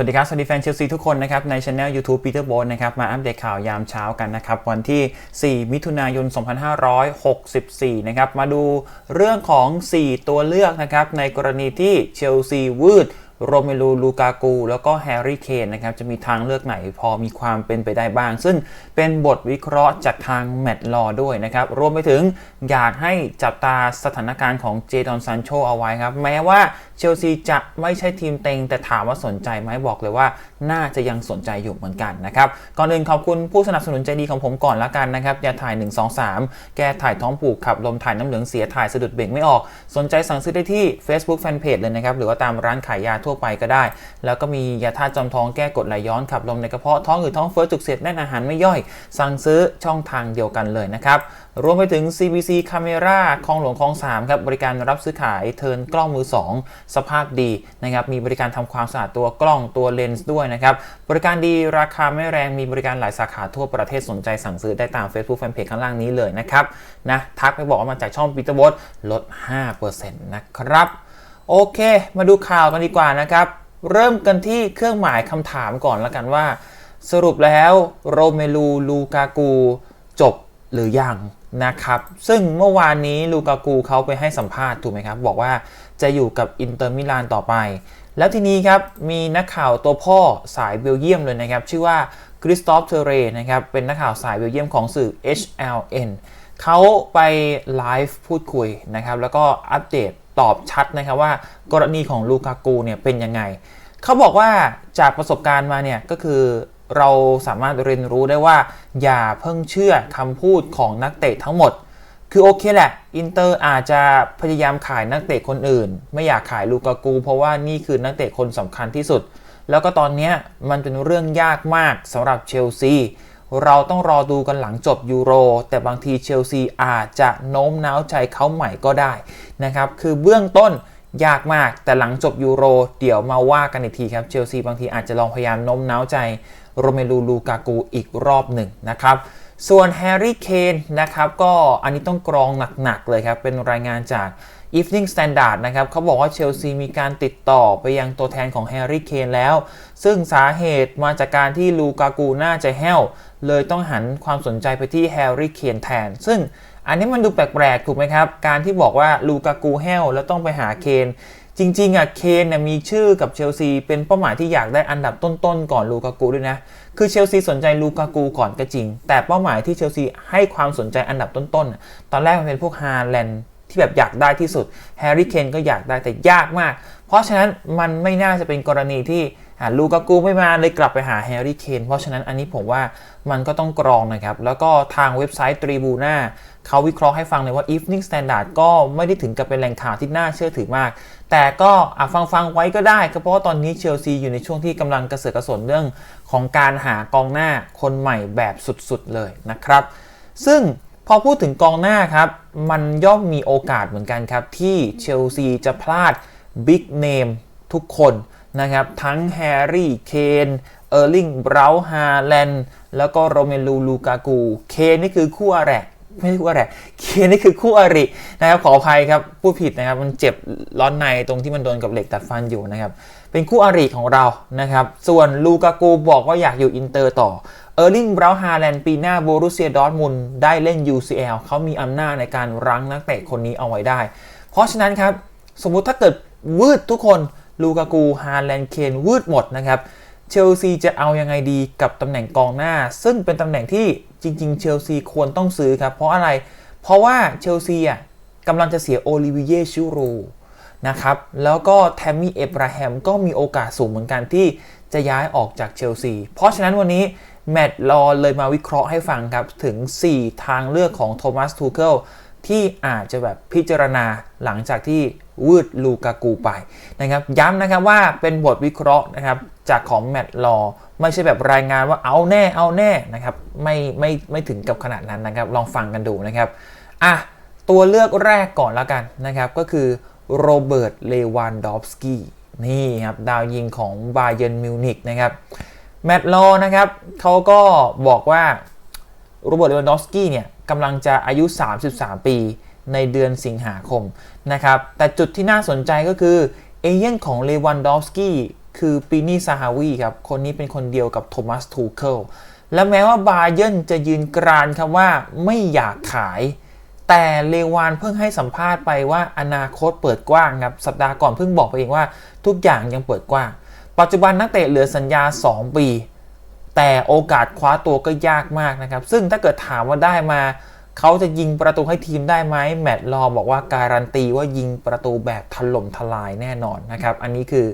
สวัสดีครับ สวัสดีแฟนเชลซีทุกคนนะครับ ในช anel YouTube Peter b o นะครับ มาอัปเดตข่าวยามเช้ากันนะครับ วันที่ 4 มิถุนายน 2564 นะครับ มาดูเรื่องของ 4 ตัวเลือกนะครับ ในกรณีที่เชลซีวืด โรเมลูลูกากู แล้วก็แฮร์รี่เคนนะครับจะมีทางเลือกไหนพอมีความเป็นไปได้บ้าง ซึ่งเป็นบทวิเคราะห์จากทางแมตต์ลอด้วยนะครับ รวมไปถึงอยากให้จับตาสถานการณ์ของเจดอนซันโชเอาไว้ครับ แม้ว่าเชลซีจะไม่ใช่ทีมเต็ง แต่ถามว่าสนใจไหมบอกเลยว่า น่าจะยังสนใจอยู่เหมือนกันนะครับ ก่อนอื่นขอบคุณผู้สนับสนุนใจดีของผมก่อนละกันนะครับยาถ่าย 1 2 3 แก้ถ่ายท้องผูกขับลมถ่ายน้ำเหลืองเสียถ่ายสะดุดเบ่งไม่ออก สนใจสั่งซื้อได้ที่ Facebook Fanpage เลยนะครับหรือว่าตามร้านขายยาทั่วไปก็ได้ แล้วก็มียาธาตุจอมท้องแก้กรดไหลย้อนขับลมในกระเพาะท้องอืดท้องเฟ้อจุกเสียดแน่นอาหารไม่ย่อย สั่งซื้อช่องทางเดียวกันเลยนะครับ รวมไปถึง CBC Camera คลองหลวงคลอง3ครับบริการรับซื้อขายเทิร์นกล้องมือ 2 สภาพดีนะครับมีบริการทำความสะอาดตัวกล้องตัวเลนส์ด้วยนะครับบริการดีราคาไม่แรงมีบริการหลายสาขาทั่วประเทศสนใจสั่งซื้อได้ตาม Facebook Fanpage ข้างล่างนี้เลยนะครับนะทักไปบอกว่ามาจากช่องปีเตอร์บดลด 5%นะครับ โอเค มาดูข่าวกันดีกว่านะครับ เริ่มกันที่เครื่องหมายคำถามก่อนล้วกันว่า สรุปแล้วโรเมลูลูกากูจบหรือยังนะครับ ซึ่งเมื่อวานนี้ลูกากูเขาไปให้สัมภาษณ์ถูกไหมครับ บอกว่าจะอยู่กับอินเตอร์มิลานต่อไป แล้วทีนี้ครับ มีนักข่าวตัวพ่อสายเบลเยียมเลยนะครับ ชื่อว่าคริสตอฟเทเรนะครับ เป็นนักข่าวสายเบลเยียมของสื่อ HLN เขาไปไลฟ์พูดคุยนะครับ แล้วก็อัปเดต ตอบชัดนะครับว่ากรณีของลูกากูเนี่ยเป็นยังไง เขาบอกว่าจากประสบการณ์มาเนี่ยก็คือเราสามารถเรียนรู้ได้ว่า อย่าเพิ่งเชื่อคำพูดของนักเตะทั้งหมด คือโอเคแหละ อินเตอร์อาจจะพยายามขายนักเตะคนอื่น ไม่อยากขายลูกากู เพราะว่านี่คือนักเตะคนสำคัญที่สุด แล้วก็ตอนนี้มันเป็นเรื่องยากมากสำหรับเชลซี เราต้องรอดูกันหลังจบยูโร แต่บางทีเชลซีอาจจะโน้มน้าวใจเขาใหม่ก็ได้นะครับ คือเบื้องต้นยากมากแต่หลังจบยูโร เดี๋ยวมาว่ากันอีกทีครับเชลซีบางทีอาจจะลองพยายามโน้มน้าวใจโรเมลูลูกากูอีกรอบหนึ่งนะครับ ส่วนแฮร์รี่เคนนะครับก็อันนี้ต้องกรองหนักๆเลยครับ เป็นรายงานจาก Evening Standard นะครับเขาบอกว่าเชลซีมีการติดต่อไปยังตัวแทนของแฮร์รี่เคนแล้ว ซึ่งสาเหตุมาจากการที่ลูกากูน่าจะแห้ว เลยต้องหันความสนใจไปที่แฮร์รี่เคนแทน ซึ่งอันนี้มันดูแปลกๆ ถูกไหมครับ การที่บอกว่าลูกากูแห้วแล้วต้องไปหาเคนจริงๆอะเคนเนี่ยมีชื่อกับเชลซีเป็นเป้าหมายที่อยากได้อันดับต้นๆ ก่อนลูกากูด้วยนะ คือเชลซีสนใจลูกากูก่อนก็จริง แต่เป้าหมายที่เชลซีให้ความสนใจอันดับต้นๆ ตอนแรกมันเป็นพวกฮาแลนด์ ที่แบบอยากได้ที่สุดแฮร์รี่เคนก็อยากได้แต่ยากมาก เพราะฉะนั้นมันไม่น่าจะเป็นกรณีที่ลูกากูไม่มาเลยกลับไปหาแฮร์รี่เคนเพราะฉะนั้นอันนี้ผมว่ามันก็ต้องกรองนะครับ แล้วก็ทางเว็บไซต์ตรีบูน่าเขาวิเคราะห์ให้ฟังเลยว่า Evening Standard ก็ไม่ได้ถึงกับเป็นแหล่งข่าวที่น่าเชื่อถือมาก แต่ก็ฟังฟังไว้ก็ได้ก็เพราะว่าตอนนี้เชลซีอยู่ในช่วงที่กำลังกระเสือกกระสนเรื่องของการหากองหน้าคนใหม่แบบสุดๆเลยนะครับ ซึ่ง พอพูดถึงกองหน้าครับ มันย่อมมีโอกาสเหมือนกันครับ ที่เชลซีจะพลาดบิ๊กเนมทุกคนนะครับ ทั้งแฮร์รี่เคนเออร์ลิงบราฮาแลนด์แล้วก็โรเมลูลูกากูเคนนี่คือคู่อะไรไม่ใช่คู่อะไรเคนนี่คือคู่อรินะครับขออภัยครับผู้ผิดนะครับมันเจ็บร้อนในตรงที่มันโดนกับเหล็กตัดฟันอยู่นะครับเป็นคู่อริของเรานะครับ ส่วนลูกากูบอกว่าอยากอยู่อินเตอร์ต่อ ออร์ลิงบราวฮาแลนด์ปีหน้าโบรุเซียดอร์ทมุนได้เล่น UCL เขามีอำนาจในการรั้งนักเตะคนนี้เอาไว้ได้ เพราะฉะนั้นครับ สมมุติถ้าเกิดวืดทุกคนลูกากูฮาแลนด์เคนวืดหมดนะครับเชลซีจะเอายังไงดีกับตำแหน่งกองหน้า ซึ่งเป็นตำแหน่งที่จริง ๆ เชลซีควรต้องซื้อครับ เพราะอะไร เพราะว่าเชลซีอะกำลังจะเสียโอลิเวียชูรู นะครับ แล้วก็แทมมี่เอบราแฮมก็มีโอกาสสูงเหมือนกันที่จะย้ายออกจากเชลซี เพราะฉะนั้นวันนี้แมตต์ลอเลยมาวิเคราะห์ให้ฟังครับ ถึง 4 ทางเลือกของโทมัสทูเคิลที่อาจจะแบบพิจารณาหลังจากที่วืดลูกากูไปนะครับย้ำนะครับว่าเป็นบทวิเคราะห์นะครับจากของแมตต์ลอไม่ใช่แบบรายงานว่าเอาแน่เอาแน่นะครับไม่ไม่ไม่ถึงกับขนาดนั้นนะครับ ลองฟังกันดูนะครับอะตัวเลือกแรกก่อนแล้วกันนะครับก็คือ โรเบิร์ต เลวันดอฟสกี้นี่ครับ ดาวยิงของบาเยนมิวนิกนะครับแมตต์ลอนะครับเขาก็บอกว่าโรเบิร์ต เลวันดอฟสกี้เนี่ยกำลังจะอายุ 33 ปีในเดือนสิงหาคมนะครับ แต่จุดที่น่าสนใจก็คือ เอเย่นของเลวันดอฟสกี้คือปีนี่ซาฮาวีครับ คนนี้เป็นคนเดียวกับโทมัสทูเคิลและแม้ว่าบาเยนจะยืนกรานครับว่าไม่อยากขาย แต่เลวานเพิ่งให้สัมภาษณ์ไปว่าอนาคตเปิดกว้างครับสัปดาห์ก่อนเพิ่งบอกไปเองว่าทุกอย่างยังเปิดกว้าง ปัจจุบันนักเตะเหลือสัญญา 2 ปี แต่โอกาสคว้าตัวก็ยากมากนะครับซึ่งถ้าเกิดถามว่าได้มาเขาจะยิงประตูให้ทีมได้ไหมแมตต์ลอบอกว่าการันตีว่ายิงประตูแบบถล่มทลายแน่นอนนะครับอันนี้คือ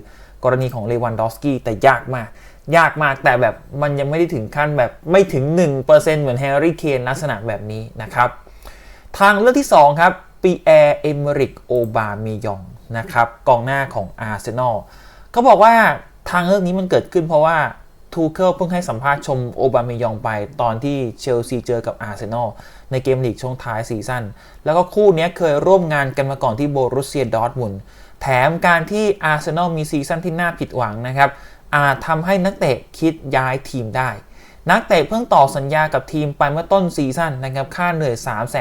กรณีของเลวันดอฟสกี้แต่ยากมาก ยากมากแต่แบบมันยังไม่ได้ถึงขั้นแบบไม่ถึง 1%เหมือนแฮร์รี่เคนลักษณะแบบนี้นะครับ ทางเลือกที่ 2 ครับปีแอร์เอเมริกโอบาเมยองนะครับกองหน้าของอาร์เซนอลเขาบอกว่าทางเลือกนี้มันเกิดขึ้นเพราะว่าทูเคิลเพิ่งให้สัมภาษณ์ชมโอบาเมยองไปตอนที่เชลซีเจอกับอาร์เซนอลในเกมลีกช่วงท้ายซีซั่นแล้วก็คู่นี้เคยร่วมงานกันมาก่อนที่โบรุสเซียดอร์ทมุนแถมการที่อาร์เซนอลมีซีซั่นที่น่าผิดหวังนะครับอาจทำให้นักเตะคิดย้ายทีมได้ นักเตะเพิ่งต่อสัญญากับทีมไปเมื่อต้นซีซั่นนะครับค่าเหนื่อย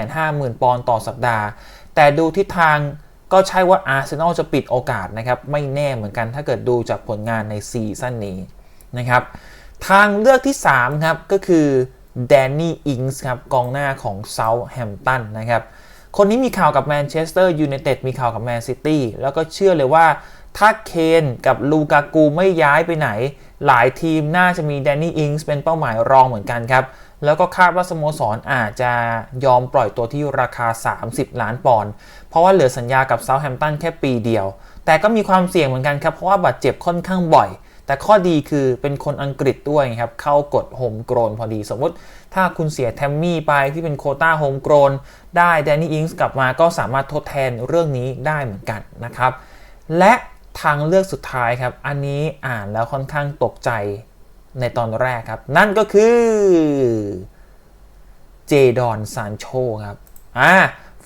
350,000 ปอนด์ต่อสัปดาห์ แต่ดูทิศทางก็ใช่ว่าอาร์เซนอลจะปิดโอกาสนะครับ ไม่แน่เหมือนกันถ้าเกิดดูจากผลงานในซีซั่นนี้นะครับ ทางเลือกที่ 3 ครับ ก็คือแดนนี่อิงส์ครับกองหน้าของเซาท์แฮมป์ตันนะครับ คนนี้มีข่าวกับแมนเชสเตอร์ยูไนเต็ดมีข่าวกับแมนซิตี้แล้วก็เชื่อเลยว่า ถ้าเคนกับลูกากูไม่ย้ายไปไหน หลายทีมน่าจะมีแดนนี่อิงส์เป็นเป้าหมายรองเหมือนกันครับ แล้วก็คาดว่าสโมสรอาจจะยอมปล่อยตัวที่ราคา 30 ล้านปอนด์เพราะว่าเหลือสัญญากับเซาท์แฮมป์ตันแค่ปีเดียว แต่ก็มีความเสี่ยงเหมือนกันครับ เพราะว่าบาดเจ็บค่อนข้างบ่อย แต่ข้อดีคือเป็นคนอังกฤษด้วยครับเข้ากดโฮมโกรนพอดีสมมติ ถ้าคุณเสียแทมมี่ไปที่เป็นโคต้าโฮมโกรนได้แดนนี่อิงส์กลับมาก็สามารถทดแทนเรื่องนี้ได้เหมือนกันนะครับและ ทางเลือกสุดท้ายครับ อันนี้อ่านแล้วค่อนข้างตกใจในตอนแรกครับ นั่นก็คือเจดอนซานโชครับอ่า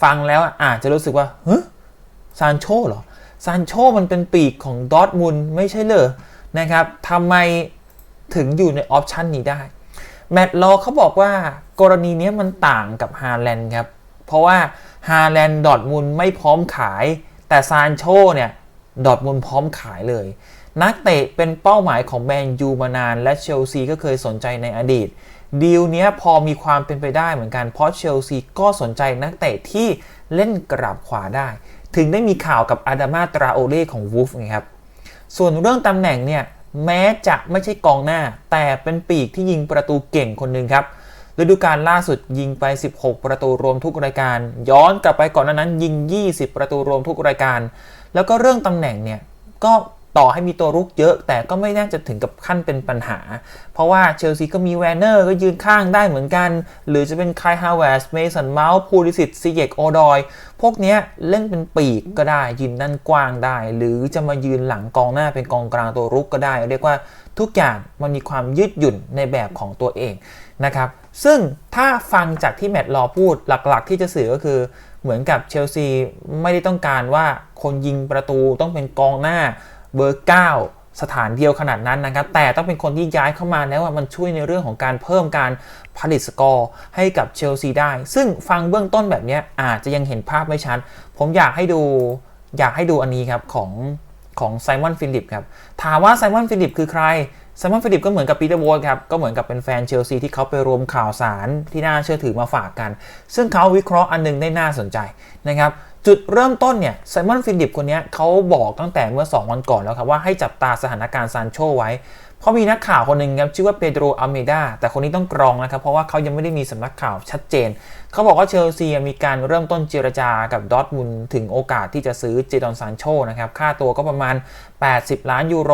ฟังแล้วอาจจะรู้สึกว่าเฮ้ซานโชเหรอซานโชมันเป็นปีกของดอทมุนไม่ใช่เหรอนะครับทำไมถึงอยู่ในออปชันนี้ได้ แมตต์ลอเขาบอกว่ากรณีนี้มันต่างกับฮาแลนด์ครับ เพราะว่าฮาแลนด์ดอทมุนไม่พร้อมขาย แต่ซานโชเนี่ย ดอทมุนพร้อมขายเลย นักเตะเป็นเป้าหมายของแมนยูมานาน และเชลซีก็เคยสนใจในอดีตดีลนี้พอมีความเป็นไปได้เหมือนกัน เพราะเชลซีก็สนใจนักเตะที่เล่นกราบขวาได้ ถึงได้มีข่าวกับอาดามาตราโอเล่ของวูฟไงครับ ส่วนเรื่องตำแหน่งเนี่ย แม้จะไม่ใช่กองหน้า แต่เป็นปีกที่ยิงประตูเก่งคนหนึ่งครับฤดูกาลล่าสุดยิงไป 16 ประตูรวมทุกรายการ ย้อนกลับไปก่อนนั้นยิง 20 ประตูรวมทุกรายการ แล้วก็เรื่องตำแหน่งเนี่ยก็ต่อให้มีตัวรุกเยอะ แต่ก็ไม่น่าจะถึงกับขั้นเป็นปัญหา เพราะว่าเชลซีก็มีแวนเนอร์ก็ยืนข้างได้เหมือนกัน หรือจะเป็นคายฮาวเวสเมสันเมาส์พูลิสิตซีเยกโอดอย พวกเนี้ยเล่นเป็นปีกก็ได้ยืนด้านกว้างได้ หรือจะมายืนหลังกองหน้าเป็นกองกลางตัวรุกก็ได้ เรียกว่าทุกอย่างมันมีความยืดหยุ่นในแบบของตัวเองนะครับซึ่งถ้าฟังจากที่แมตต์ลอพูดหลักๆ ที่จะสื่อก็คือ เหมือนกับเชลซีไม่ได้ต้องการว่าคนยิงประตูต้องเป็นกองหน้าเบอร์ 9 สถานเดียวขนาดนั้นนะครับ แต่ต้องเป็นคนที่ย้ายเข้ามาแล้วว่ามันช่วยในเรื่องของการเพิ่มการผลิตสกอร์ให้กับเชลซีได้ ซึ่งฟังเบื้องต้นแบบนี้อาจจะยังเห็นภาพไม่ชัด ผมอยากให้ดูอยากให้ดูอันนี้ครับของ ของไซมอนฟิลิปครับ ถามว่าไซมอนฟิลิปคือใคร ไซมอนฟิลิปก็เหมือนกับปีเตอร์โวลครับ ก็เหมือนกับเป็นแฟนเชลซีที่เขาไปรวมข่าวสารที่น่าเชื่อถือมาฝากกัน ซึ่งเขาวิเคราะห์อันนึงได้น่าสนใจนะครับจุดเริ่มต้นเนี่ยไซมอนฟิลิปคนนี้เขาบอกตั้งแต่เมื่อ 2 วันก่อนแล้วครับว่าให้จับตาสถานการณ์ซานโชไว้ เพราะมีนักข่าวคนหนึ่งครับชื่อว่าเปโดรอเมดาแต่คนนี้ต้องกรองนะครับ เพราะว่าเขายังไม่ได้มีสำนักข่าวชัดเจน เขาบอกว่าเชลซีมีการเริ่มต้นเจรจากับดอทมุนถึงโอกาสที่จะซื้อเจดอนซานโชนะครับค่าตัวก็ประมาณ 80 ล้านยูโร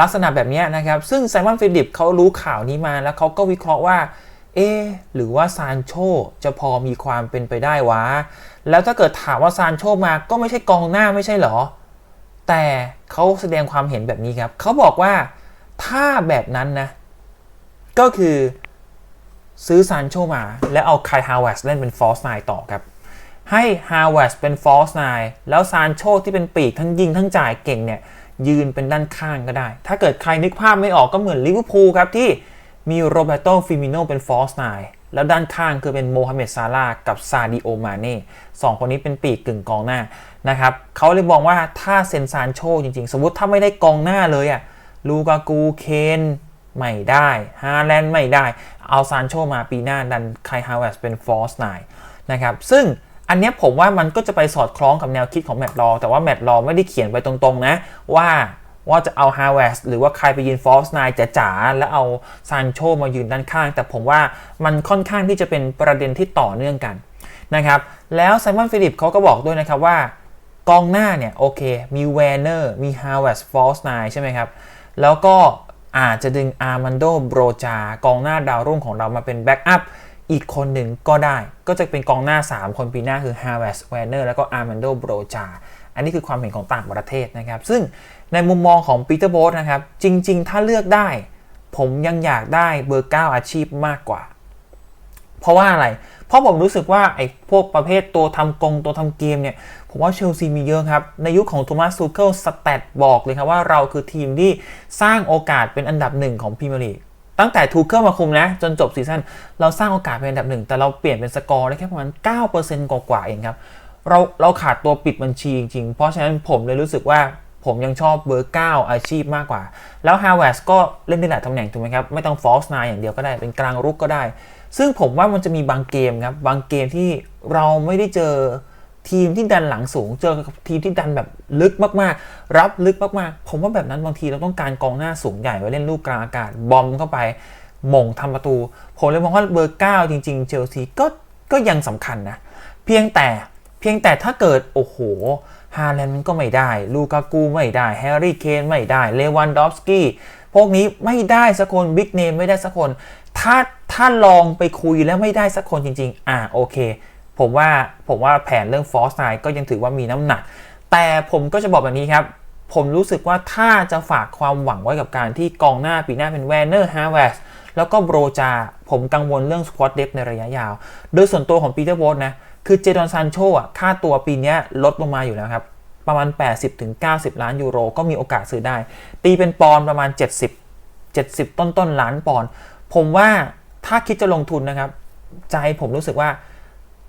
ลักษณะแบบนี้นะครับซึ่งไซมอนฟิลิปเขารู้ข่าวนี้มาแล้วเขาก็วิเคราะห์ว่าเอ๊หรือว่าซานโชจะพอมีความเป็นไปได้วะ แล้วถ้าเกิดถามว่าซานโชมาก็ไม่ใช่กองหน้าไม่ใช่เหรอ แต่เขาแสดงความเห็นแบบนี้ครับ เขาบอกว่า ถ้าแบบนั้นนะ ก็คือซื้อซานโชมา แล้วเอาไคฮาวเวสเล่นเป็นฟอสไนต่อครับ ให้ฮาวเวสเป็นฟอสไนแล้วซานโชที่เป็นปีกทั้งยิงทั้งจ่ายเก่งเนี่ย ยืนเป็นด้านข้างก็ได้ ถ้าเกิดใครนึกภาพไม่ออกก็เหมือนลิเวอร์พูลครับ ที่มีโรเบโตฟิมิโนเป็นฟอสไนแล้วด้านข้างคือเป็นโมฮัมเหม็ดซาลากับซาดิโอมาเน่สองคนนี้เป็นปีกกึ่งกองหน้านะครับเขาเลยบอกว่าถ้าเซนซานโชจริงๆ สมมติถ้าไม่ได้กองหน้าเลยอะ ลูกากูเคนไม่ได้ฮาแลนด์ไม่ได้ เอาซานโชมาปีหน้าดันไคฮาวเวสเป็นฟอร์สไนนะครับ ซึ่งอันนี้ผมว่ามันก็จะไปสอดคล้องกับแนวคิดของแมตต์ลอแต่ว่าแมตต์ลอไม่ได้เขียนไปตรงๆนะ ว่าว่าจะเอาฮาวเวสหรือว่าใครไปยืนฟอร์สไนจ๋าๆแล้วเอาซานโชมายืนด้านข้าง แต่ผมว่ามันค่อนข้างที่จะเป็นประเด็นที่ต่อเนื่องกันนะครับ แล้วไซมอนฟิลิปเขาก็บอกด้วยนะครับว่ากองหน้าเนี่ยโอเค มีแวนเนอร์มีฮาวเวสฟอร์สไนใช่ไหมครับ แล้วก็อาจจะดึงอาร์มันโดโบรจากองหน้าดาวรุ่งของเรามาเป็นแบ็กอัพอีกคนหนึ่งก็ได้ ก็จะเป็นกองหน้า 3 คนปีหน้าคือ h a r v e s w e r n e r แล้วก็ Armando Broja อันนี้คือความเห็นของต่างประเทศนะครับ ซึ่งในมุมมองของปีเตอร์โบสนะครับ จริง ๆ ถ้าเลือกได้ ผมยังอยากได้เบอร์ 9 อาชีพมากกว่า เพราะว่าอะไร เพราะผมรู้สึกว่าไอ้พวกประเภทตัวทำกงตัวทำเกมเนี่ย ผมว่าเชลซีมีเยอะครับ ในยุคขของโทมัสซูเคิลสแตทบอกเลยครับว่าเราคือทีมที่สร้างโอกาสเป็นอันดับหนึ่งของพรีเมียร์ลีกตั้งแต่ทูเคิลมาคุมนะ จนจบซีซั่นเราสร้างโอกาสเป็นอันดับหนึ่งแต่เราเปลี่ยนเป็นสกอร์ได้แค่ประมาณ 9%กว่าๆเองครับเราเราขาดตัวปิดบัญชีจริงๆ เพราะฉะนั้นผมเลยรู้สึกว่าผมยังชอบเบอร์ 9 อาชีพมากกว่า แล้วฮาวเวสก็เล่นได้หลายตำแหน่งถูกไหมครับ ไม่ต้องฟอสนายอย่างเดียวก็ได้ เป็นกลางรุกก็ได้ ซึ่งผมว่ามันจะมีบางเกมครับ บางเกมที่เราไม่ได้เจอทีมที่ดันหลังสูง เจอกับทีมที่ดันแบบลึกมากๆ รับลึกมากๆ ผมว่าแบบนั้นบางทีเราต้องการกองหน้าสูงใหญ่ไว้เล่นลูกกลางอากาศบอมเข้าไปมงทำประตู ผมเลยมองว่าเบอร์ 9 จริง ๆ เชลซีก็ก็ยังสำคัญนะ เพียงแต่เพียงแต่ถ้าเกิด โอ้โหฮาแลนด์ก็ไม่ได้ ลูกากูไม่ได้ แฮร์รี่เคนไม่ได้ เลวันดอฟสกี้ พวกนี้ไม่ได้สักคน บิ๊กเนมไม่ได้สักคน ถ้า ถ้าลองไปคุยแล้วไม่ได้สักคนจริง ๆ อ่าโอเค ผมว่าผมว่าแผนเรื่องฟอสไนก็ยังถือว่ามีน้ำหนัก แต่ผมก็จะบอกแบบนี้ครับ ผมรู้สึกว่าถ้าจะฝากความหวังไว้กับการที่กองหน้าปีหน้าเป็นแวนเนอร์ฮาวเวสแล้วก็โบรจา ผมกังวลเรื่องสควอตเดฟในระยะยาว โดยส่วนตัวของปีเตอร์โบสนะ คือเจดอนซานโชอะ ค่าตัวปีนี้ลดลงมาอยู่แล้วครับ ประมาณ 80-90 ล้านยูโร ก็มีโอกาสซื้อได้ ตีเป็นปอนประมาณ 70 70 ต้นต้นล้านปอนผมว่า ถ้าคิดจะลงทุนนะครับ ใจผมรู้สึกว่า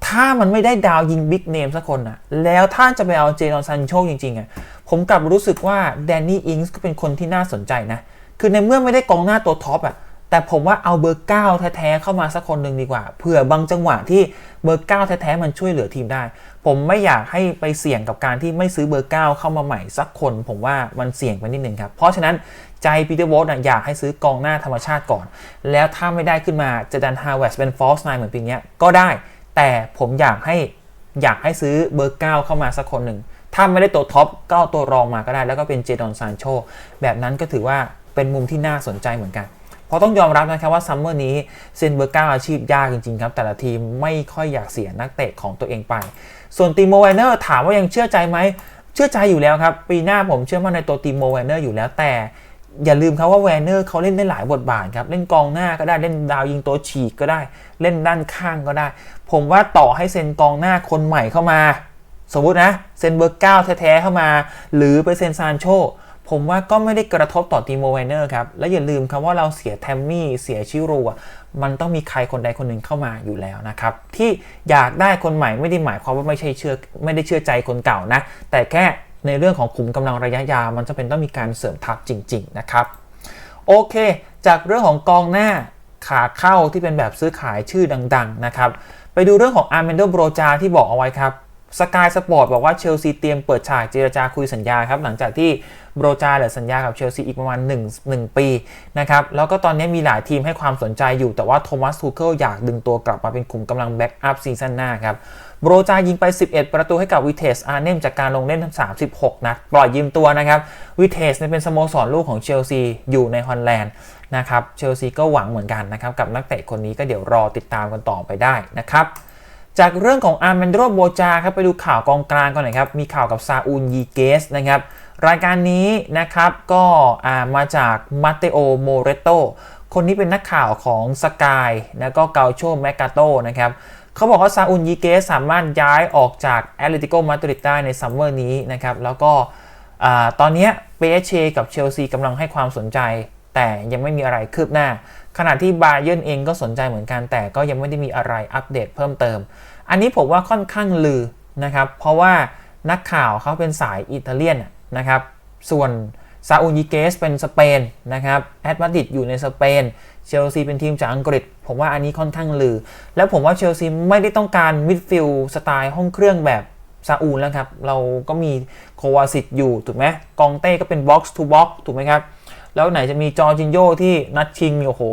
ถ้ามันไม่ได้ดาวยิงบิ๊กเนมสักคนนะแล้วถ้าจะไปเอาเจดอนซันโชจริงๆอะผมกลับรู้สึกว่าแดนนี่อิงส์ก็เป็นคนที่น่าสนใจนะ คือในเมื่อไม่ได้กองหน้าตัวท็อปอะแต่ผมว่าเอาเบอร์9แท้ๆเข้ามาสักคนหนึ่งดีกว่าเผื่อบางจังหวะที่เบอร์9แท้ๆมันช่วยเหลือทีมได้ ผมไม่อยากให้ไปเสี่ยงกับการที่ไม่ซื้อเบอร์9เข้ามาใหม่สักคน ผมว่ามันเสี่ยงไปนิดนึงครับ เพราะฉะนั้น ใจปีเตอร์โวตอยากให้ซื้อกองหน้าธรรมชาติก่อน แล้วถ้าไม่ได้ขึ้นมาจะดันฮาวเวสเป็นฟอสไนเหมือนปีนี้ก็ได้ แต่ผมอยากให้อยากให้ซื้อเบอร์ 9 เข้ามาสักคนหนึ่ง ถ้าไม่ได้ตัวท็อปก็เอาตัวรองมาก็ได้ แล้วก็เป็นเจดอนซานโชแบบนั้นก็ถือว่าเป็นมุมที่น่าสนใจเหมือนกันเพราะต้องยอมรับนะครับว่าซัมเมอร์นี้เซนเบอร์เก้าอาชีพยากจริงๆครับ แต่ละทีมไม่ค่อยอยากเสียนักเตะของตัวเองไป ส่วนตีโมเวนเนอร์ถามว่ายังเชื่อใจไหม เชื่อใจอยู่แล้วครับ ปีหน้าผมเชื่อมั่นในตัวตีโมเวนเนอร์อยู่แล้วแต่ อย่าลืมครับว่าแวนเนอร์เขาเล่นได้หลายบทบาทครับ เล่นกองหน้าก็ได้เล่นดาวยิงตัวฉีกก็ได้ เล่นด้านข้างก็ได้ ผมว่าต่อให้เซ็นกองหน้าคนใหม่เข้ามา สมมตินะ เซ็นเบอร์เก้าแท้ๆเข้ามา หรือไปเซ็นซานโชผมว่าก็ไม่ได้กระทบต่อทีมโมไวเนอร์ครับ และอย่าลืมครับว่าเราเสียแทมมี่เสียชิรูอะมันต้องมีใครคนใดคนหนึ่งเข้ามาอยู่แล้วนะครับ ที่อยากได้คนใหม่ไม่ได้หมายความว่าไม่ใช่เชื่อไม่ได้เชื่อใจคนเก่านะ แต่แค่ ในเรื่องของขุมกำลังระยะยาวมันจะเป็นต้องมีการเสริมทัพจริง ๆ นะครับ โอเค จากเรื่องของกองหน้าขาเข้าที่เป็นแบบซื้อขายชื่อดัง ๆ นะครับ ไปดูเรื่องของอาร์เมนโดโบรจาที่บอกเอาไว้ครับสกายสปอร์ตบอกว่าเชลซีเตรียมเปิดฉากเจรจาคุยสัญญาครับ หลังจากที่โบรจาเหลือสัญญากับเชลซีอีกประมาณ 1 1 ปีนะครับ แล้วก็ตอนนี้มีหลายทีมให้ความสนใจอยู่ แต่ว่าโทมัสทูเคิลอยากดึงตัวกลับมาเป็นขุมกำลังแบ็กอัพซีซั่นหน้าครับ โบรจายิงไป 11 ประตูให้กับวิเทสอาร์เนมจากการลงเล่นทั้ง36 นัดปล่อยยืมตัวนะครับวิเทสเป็นสโมสรลูกของเชลซีอยู่ในฮอลแลนด์นะครับเชลซีก็หวังเหมือนกันนะครับกับนักเตะคนนี้ก็เดี๋ยวรอติดตามกันต่อไปได้นะครับจากเรื่องของอาร์เมนโดโบจาครับไปดูข่าวกองกลางก่อนหน่อยครับมีข่าวกับซาอูลยีเกสนะครับรายการนี้นะครับก็มาจากมาเตโอโมเรโตคนนี้เป็นนักข่าวของสกายแล้วก็เกาโชแมกกาโตนะครับ เขาบอกว่าซาอูลยีเกสสามารถย้ายออกจากแอตเลติโกมาดริดได้ในซัมเมอร์นี้นะครับ แล้วก็ตอนนี้เปเชกับเชลซีกำลังให้ความสนใจ แต่ยังไม่มีอะไรคืบหน้า ขณะที่บาเยร์นเองก็สนใจเหมือนกัน แต่ก็ยังไม่ได้มีอะไรอัปเดตเพิ่มเติม อันนี้ผมว่าค่อนข้างลือนะครับ เพราะว่านักข่าวเขาเป็นสายอิตาเลียนนะครับ ส่วน ซาอูยิเกสเป็นสเปนนะครับแอตมาดิดอยู่ในสเปนเชลซีเป็นทีมจากอังกฤษ ผมว่าอันนี้ค่อนข้างลือ แล้วผมว่าเชลซีไม่ได้ต้องการมิดฟิลสไตล์ห้องเครื่องแบบซาอูแล้วครับ เราก็มีโควาซิตอยู่ ถูกไหมกองเต้ก็เป็นบ็อกซ์ทูบ็อกถูกไหมครับ แล้วไหนจะมีจอร์จินโยที่นัดชิงโอ้โห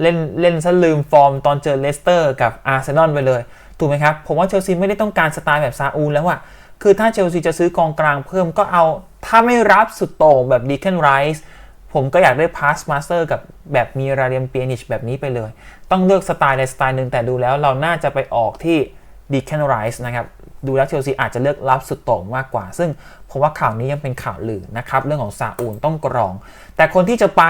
เล่นเล่นซะลืมฟอร์มตอนเจอเลสเตอร์กับอาร์เซนอลไปเลย ถูกไหมครับ ผมว่าเชลซีไม่ได้ต้องการสไตล์แบบซาอูแล้วอะคือถ้าเชลซีจะซื้อกองกลางเพิ่มก็เอา ถ้าไม่รับสุดโต่งแบบดีเคนไรส์ผมก็อยากได้พาสมาสเตอร์กับแบบมีราเดียมเปียนิชแบบนี้ไปเลย ต้องเลือกสไตล์ใดสไตล์หนึ่งแต่ดูแล้วเราน่าจะไปออกที่ดีเคนไรส์นะครับ ดูแล้วเชลซีอาจจะเลือกรับสุดโต่งมากกว่า ซึ่งผมว่าข่าวนี้ยังเป็นข่าวลือนะครับ เรื่องของซาอูลต้องกรอง แต่คนที่จะไป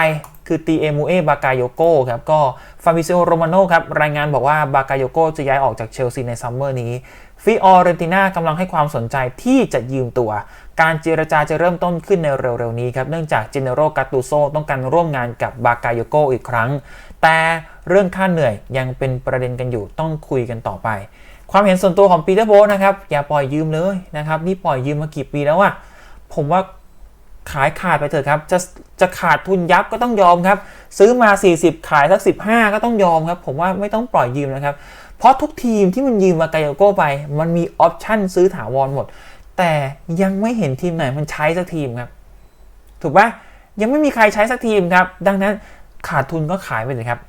คือตีเอมูเอบากาโยโกครับ ก็ฟาบิเซโอโรมาโนครับ รายงานบอกว่าบากาโยโกจะย้ายออกจากเชลซีในซัมเมอร์นี้ฟิออเรนติน่ากำลังให้ความสนใจที่จะยืมตัว การเจรจาจะเริ่มต้นขึ้นในเร็วๆนี้ครับ เนื่องจากเจเนโรกาตูโซต้องการร่วมงานกับบากาโยโกอีกครั้ง แต่เรื่องค่าเหนื่อยยังเป็นประเด็นกันอยู่ต้องคุยกันต่อไป ความเห็นส่วนตัวของปีเตอร์โบสนะครับ อย่าปล่อยยืมเลยนะครับ นี่ปล่อยยืมมากี่ปีแล้วอะผมว่าขายขาดไปเถอะครับ จะจะขาดทุนยับก็ต้องยอมครับ ซื้อมา 40 ขายสัก 15 ก็ต้องยอมครับ ผมว่าไม่ต้องปล่อยยืมนะครับ เพราะทุกทีมที่มันยืมมากโยโกไป มันมีออปชั่นซื้อถาวรหมด แต่ยังไม่เห็นทีมไหนมันใช้สักทีมครับ ถูกปะยังไม่มีใครใช้สักทีมครับ ดังนั้นขาดทุนก็ขายไปเลยครับ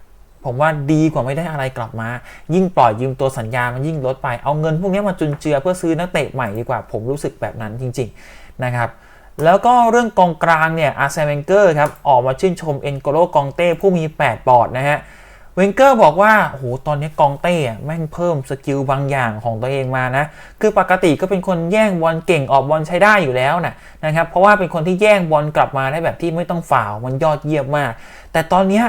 ผมว่าดีกว่าไม่ได้อะไรกลับมา ยิ่งปล่อยยืมตัวสัญญามันยิ่งลดไป เอาเงินพวกนี้มาจุนเจือเพื่อซื้อนักเตะใหม่ดีกว่า ผมรู้สึกแบบนั้นจริง ๆ นะครับแล้วก็เรื่องกองกลางเนี่ยอาร์เซนเวนเกอร์ครับ ออกมาชื่นชมเอ็นโกโลกองเต้ผู้มี 8 ปอดนะฮะ เวนเกอร์บอกว่าโอ้โหตอนนี้กองเต้แม่งเพิ่มสกิลบางอย่างของตัวเองมานะ คือปกติก็เป็นคนแย่งบอลเก่งออกบอลใช้ได้อยู่แล้วนะนะครับ เพราะว่าเป็นคนที่แย่งบอลกลับมาได้แบบที่ไม่ต้องฝ่าวมันยอดเยี่ยมมาก แต่ตอนนี้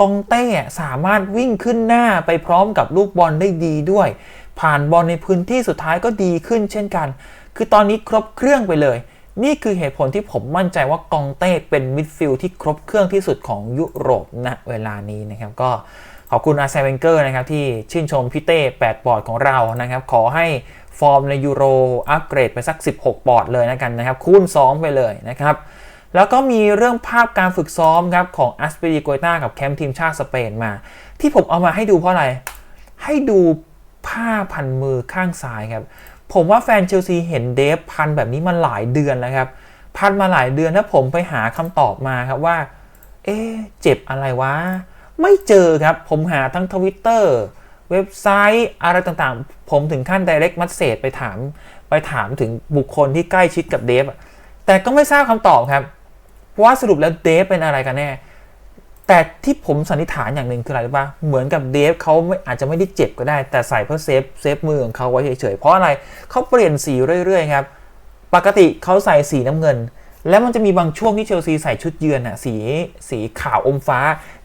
กองเต้สามารถวิ่งขึ้นหน้าไปพร้อมกับลูกบอลได้ดีด้วย ผ่านบอลในพื้นที่สุดท้ายก็ดีขึ้นเช่นกัน คือตอนนี้ครบเครื่องไปเลย นี่คือเหตุผลที่ผมมั่นใจว่ากองเต้เป็นมิดฟิลด์ที่ครบเครื่องที่สุดของยุโรปณเวลานี้นะครับก็ ขอบคุณอาร์เซนเวนเกอร์นะครับที่ชื่นชมพี่เต้ 8 ปอดของเรานะครับ ขอให้ฟอร์มในยูโรอัปเกรดไปสัก 16 ปอดเลยนะกันนะครับ คูณ 2 ไปเลยนะครับแล้วก็มีเรื่องภาพการฝึกซ้อมครับของอัสเปรีโกต้ากับแคมป์ทีมชาติสเปนมา ที่ผมเอามาให้ดูเพราะอะไร ให้ดูผ้าพันมือข้างซ้ายครับ ผมว่าแฟนเชลซีเห็นเดฟพันแบบนี้มาหลายเดือนแล้วครับ พันมาหลายเดือนแล้วผมไปหาคำตอบมาครับว่า เอ๊เจ็บอะไรวะ ไม่เจอครับ ผมหาทั้งทวิตเตอร์เว็บไซต์อะไรต่างๆ ผมถึงขั้น direct message ไปถาม ไปถามถึงบุคคลที่ใกล้ชิดกับเดฟอะแต่ก็ไม่ทราบคำตอบครับ ว่าสรุปแล้วเดฟเป็นอะไรกันแน่ แต่ที่ผมสันนิษฐานอย่างหนึ่งคืออะไรรู้ปะเหมือนกับเดฟเขาไม่อาจจะไม่ได้เจ็บก็ได้ แต่ใส่เพื่อเซฟเซฟมือของเขาไว้เฉยๆ เพราะอะไรเขาเปลี่ยนสีเรื่อยๆครับ ปกติเขาใส่สีน้ำเงิน แล้วมันจะมีบางช่วงที่เชลซีใส่ชุดเยือนอะสีสีขาวอมฟ้า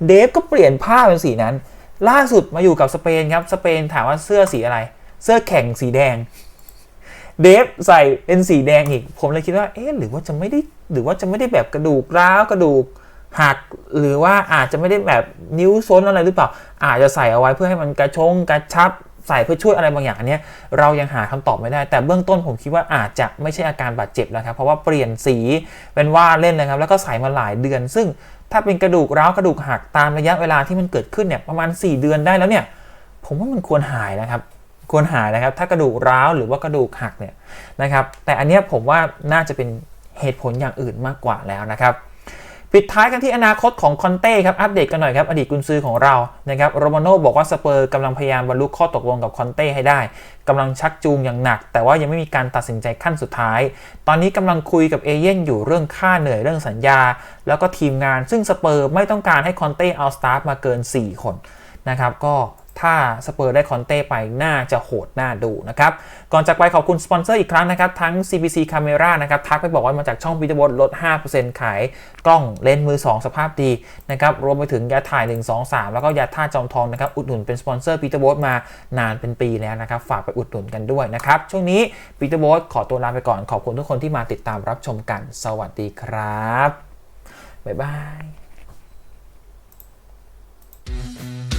เดฟก็เปลี่ยนผ้าเป็นสีนั้น ล่าสุดมาอยู่กับสเปนครับ สเปนถามว่าเสื้อสีอะไร เสื้อแข่งสีแดง เดฟใส่เป็นสีแดงอีก ผมเลยคิดว่า เอ๊ะหรือว่าจะไม่ได้หรือว่าจะไม่ได้แบบกระดูกร้าวกระดูกหักหรือว่าอาจจะไม่ได้แบบนิ้วซ้นอะไรหรือเปล่า อาจจะใส่เอาไว้เพื่อให้มันกระชงกระชับ ใส่เพื่อช่วยอะไรบางอย่างอันนี้เรายังหาคำตอบไม่ได้ แต่เบื้องต้นผมคิดว่าอาจจะไม่ใช่อาการบาดเจ็บแล้วครับ เพราะว่าเปลี่ยนสีเป็นว่าเล่นเลยครับ แล้วก็ใส่มาหลายเดือน ซึ่งถ้าเป็นกระดูกร้าวกระดูกหักตามระยะเวลาที่มันเกิดขึ้นเนี่ยประมาณ 4 เดือนได้แล้วเนี่ย ผมว่ามันควรหายนะครับ ควรหายนะครับ ถ้ากระดูกร้าวหรือว่ากระดูกหักเนี่ยนะครับ แต่อันเนี้ยผมว่าน่าจะเป็นเหตุผลอย่างอื่นมากกว่าแล้วนะครับ ปิดท้ายกันที่อนาคตของคอนเต้ครับอัปเดตกันหน่อยครับอดีตกุนซือของเรานะครับโรมาโน่บอกว่าสเปอร์กำลังพยายามบรรลุข้อตกลงกับคอนเต้ให้ได้กำลังชักจูงอย่างหนัก แต่ว่ายังไม่มีการตัดสินใจขั้นสุดท้าย ตอนนี้กำลังคุยกับเอเย่นอยู่เรื่องค่าเหนื่อยเรื่องสัญญา แล้วก็ทีมงานซึ่งสเปอร์ไม่ต้องการให้คอนเต้เอาสตาฟมาเกิน 4 คนนะครับก็ ถ้าสเปอร์ได้คอนเต้ไปน่าจะโหดหน้าดูนะครับ ก่อนจากไปขอบคุณสปอนเซอร์อีกครั้งนะครับ ทั้ง CBC Camera นะครับ ทักไปบอกว่ามาจากช่องวิดีโอลด 5%ขายกล้องเลนส์มือ 2 สภาพดีนะครับ รวมไปถึงยาถ่าย 1 2 3 แล้วก็ยาท่าจอมทองนะครับ อุดหนุนเป็นสปอนเซอร์ปีเตอร์โบสมานานเป็นปีแล้วนะครับ ฝากไปอุดหนุนกันด้วยนะครับ ช่วงนี้ปีเตอร์โบสขอตัวลาไปก่อนขอบคุณทุกคนที่มาติดตามรับชมกัน สวัสดีครับบ๊ายบาย Thank you.